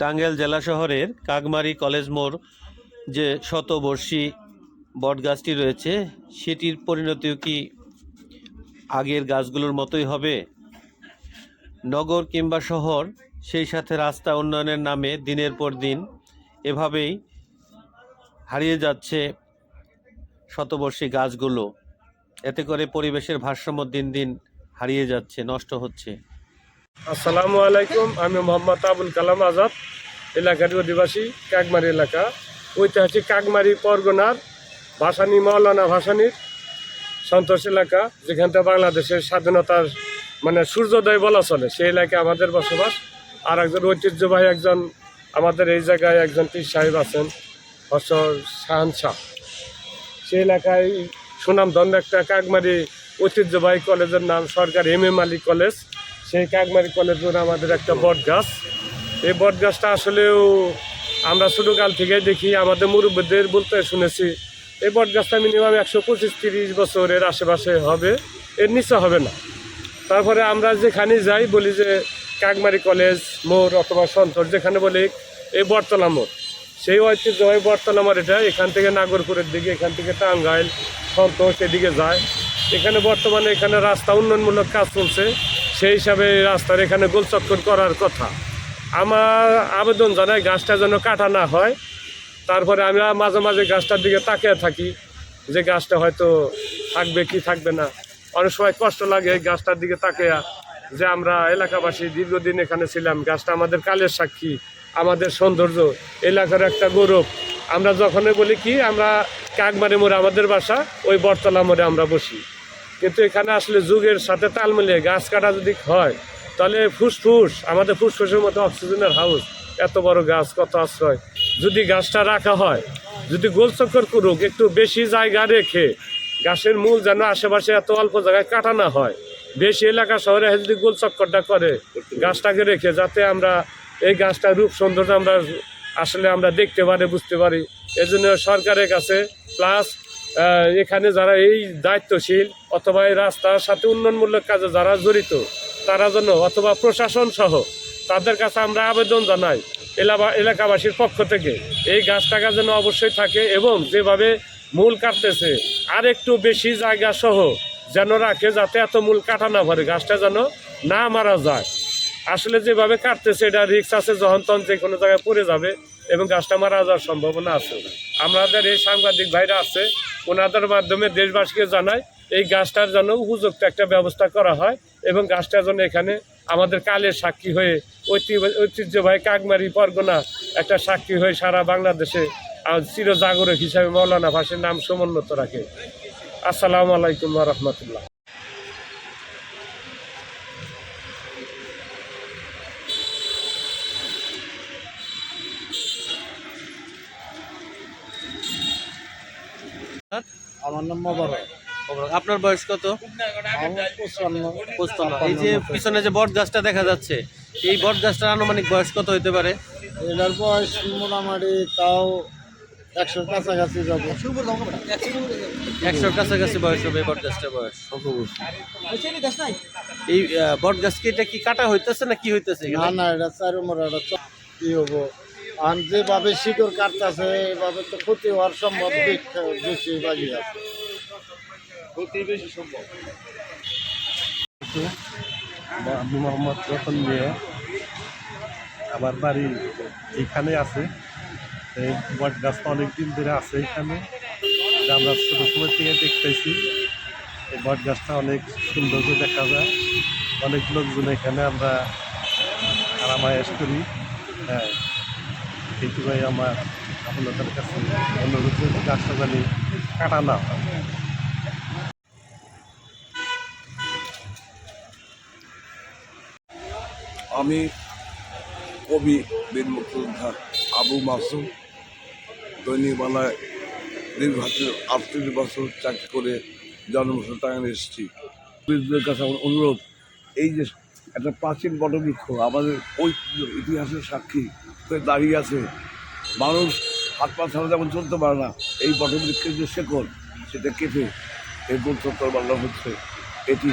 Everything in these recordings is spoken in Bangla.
টাঙ্গাইল জেলা শহরের কাকমারি কলেজ মোড় যে শতবর্ষী বটগাছটি রয়েছে, সেটির পরিণতিও কি আগের গাছগুলোর মতোই হবে? নগর কিংবা শহর, সেই সাথে রাস্তা উন্নয়নের নামে দিনের পর দিন এভাবেই হারিয়ে যাচ্ছে শতবর্ষী গাছগুলো। এতে করে পরিবেশের ভারসাম্য দিন দিন হারিয়ে যাচ্ছে, নষ্ট হচ্ছে। আসসালামু আলাইকুম, আমি মোহাম্মদ আবুল কালাম আজাদ এলাকার অধিবাসী, কাকমারি এলাকা। ঐতিহাসিক কাকমারি পরগনার ভাসানী মৌলানা ভাসানির সন্তোষ এলাকা যেখানটা বাংলাদেশের স্বাধীনতার মানে সূর্যোদয় বলা চলে। সেই এলাকায় আমাদের বসবাস। আর একজন ঐতিহ্যবাহী একজন আমাদের এই জায়গায় একজন পীর সাহেব আছেন, হসর শাহান শাহ। সেই এলাকায় সুনামধন্য একটা কাকমারি ঐতিহ্যবাহী কলেজের নাম সরকার এম এম আলী কলেজ। সেই কাকমারি কলেজ রোড আমাদের একটা বট গাছ। এই বট গাছটা আসলেও আমরা ছোটোকাল থেকেই দেখি, আমাদের মুরব্বীদের বলতে শুনেছি, এই বট গাছটা মিনিমাম একশো পঁচিশ তিরিশ বছরের আশেপাশে হবে, এর নিচে হবে না। তারপরে আমরা যেখানে যাই বলি যে কাকমারি কলেজ, মোড় অথবা সন্তর, যেখানে বলি এই বটতলা মোড়। সেই ঐতিহ্যবাহী বটতলা মোড় এটা, এখান থেকে নাগরপুরের দিকে, এখান থেকে টাঙ্গাইল, সন্তোষ এদিকে যায়। এখানে বর্তমানে এখানে রাস্তা উন্নয়নমূলক কাজ চলছে। সেই হিসাবে রাস্তার এখানে গোলচক্কর করার কথা। আমার আবেদন জানাই গাছটা যেন কাটা না হয়। তারপরে আমরা মাঝে মাঝে গাছটার দিকে তাকিয়ে থাকি যে গাছটা হয়তো থাকবে কি থাকবে না। অনেক সময় কষ্ট লাগে এই গাছটার দিকে তাকিয়ে যে আমরা এলাকাবাসী দীর্ঘদিন এখানে ছিলাম। গাছটা আমাদের কালের সাক্ষী, আমাদের সৌন্দর্য, এলাকার একটা গৌরব। আমরা যখনই বলি কি, আমরা কাকমারি মোড়ে আমাদের বাসা, ওই বটতলা মোড়ে আমরা বসি। কিন্তু এখানে আসলে যুগের সাথে তাল মিলিয়ে গাছ কাটা যদি হয়, তাহলে ফুসফুস, আমাদের ফুসফুসের মতো অক্সিজেনের হাউস, এত বড় গাছ, কত আশ্রয়। যদি গাছটা রাখা হয়, যদি গোলচক্কর করুক, একটু বেশি জায়গা রেখে গাছের মূল যেন আশেপাশে এত অল্প জায়গায় কাটা না হয়, বেশি এলাকা শহরে যদি গোলচক্করটা করে, গাছটাকে রেখে, যাতে আমরা এই গাছটার রূপ সৌন্দর্য আমরা আসলে আমরা দেখতে পারি, বুঝতে পারি। এজন্য সরকারের কাছে প্লাস এখানে যারা এই দায়িত্বশীল অথবা এই রাস্তার সাথে উন্নয়নমূলক কাজে যারা জড়িত, তারা যেন অথবা প্রশাসন সহ তাদের কাছে আমরা আবেদন জানাই এলাকা এলাকাবাসীর পক্ষ থেকে। এই গাছটাকা যেন অবশ্যই থাকে এবং যেভাবে মূল কাটতেছে আর একটু বেশি জায়গা সহ যেন রাখে যাতে এত মূল কাটা না পারে গাছটা যেন না মারা যায়। আসলে যেভাবে কাটতেছে, এটা রিক্স আছে যখন তখন যে কোনো জায়গায় পড়ে যাবে এবং গাছটা মারা যাওয়ার সম্ভাবনা আছে। আমাদের এই সাংবাদিক ভাইরা আছে ওনাদের মাধ্যমে দেশবাসীকে জানায় এই গাছটার জন্য উপযুক্ত একটা ব্যবস্থা করা হয় এবং গাছটার যেন এখানে আমাদের কালের সাক্ষী হয়ে ঐতিহ্য- ঐতিহ্যবাহী কাকমারি পরগনা একটা সাক্ষী হয়ে সারা বাংলাদেশে চিরজাগরক হিসাবে মৌলানা ভাসের নাম সমুন্নত রাখে। আসসালামু আলাইকুম রহমতুল্লাহ। আমার নাম মোবারক। আপনার বয়স কত? পঁচপান্ন। এই যে পিছনে যে বট গাছটা দেখা যাচ্ছে এই বট গাছটার আনুমানিক বয়স কত হতে পারে? এটার বয়স মোটামুটি তাও একশোর কাছাকাছি যাব। একশোর কাছাকাছি বয়স হবে বট গাছটার বয়স। এই বট গাছ কি এটা কি কাটা হইতেছে না কি হইতেছে না না এটা চার নম্বর এটা চ- কি হব? আর যেভাবে শিকড় কাটতেছে এভাবে তো ক্ষতি হওয়ার সম্ভব বেশি বাজি আছে আমি মোহাম্মদ রতন মিয়া আমার বাড়ি এইখানে আছে এই বট গাছটা অনেক দিন ধরে আছে এখানে আমরা ছোটো সময় থেকে দেখতেছি এই বট গাছটা অনেক সৌন্দর্য দেখা যায়। অনেক লোকজন এখানে আমরা আরামায়াস করি। হ্যাঁ। এইটুকুই আমার আপনাদের কাছে অনুরোধ যে গাছটা জানি কাটা না হয় আমি কবি বীর মুক্তিযোদ্ধা আবু মাসুম দৈনিকবালায় দীর্ঘ আটত্রিশ বছর চাকরি করে জন্মবছর টাঙ্গানে এসেছি। পুলিশদের কাছে আমার অনুরোধ, এই যে একটা প্রাচীন বটবৃক্ষ, আমাদের ঐতিহ্য, ইতিহাসের সাক্ষী দাঁড়িয়ে আছে। মানুষ হাত পা ছাড়া যেমন চলতে পারে না, এই বটবৃক্ষের যে শেকড়, সেটা কেটে এই গোলচত্বর বাংলা হচ্ছে। এটি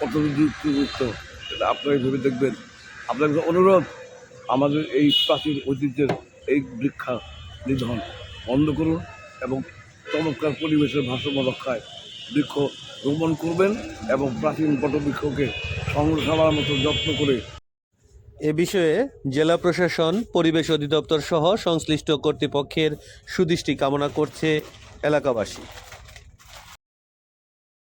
কতদিন যুক্তিযুক্ত, সেটা আপনারা ভেবে দেখবেন। আপনাদের অনুরোধ, আমাদের এই প্রাচীন ঐতিহ্যের এই বৃক্ষা নিধন বন্ধ করুন এবং চমৎকার পরিবেশের ভারসাম্য রক্ষায় বৃক্ষ রোপণ করবেন এবং প্রাচীন বটবৃক্ষকে সংরক্ষণের মতো যত্ন করে এ বিষয়ে জেলা প্রশাসন পরিবেশ অধিদপ্তর সহ সংশ্লিষ্ট কর্তৃপক্ষের সুদৃষ্টি কামনা করছে এলাকাবাসী।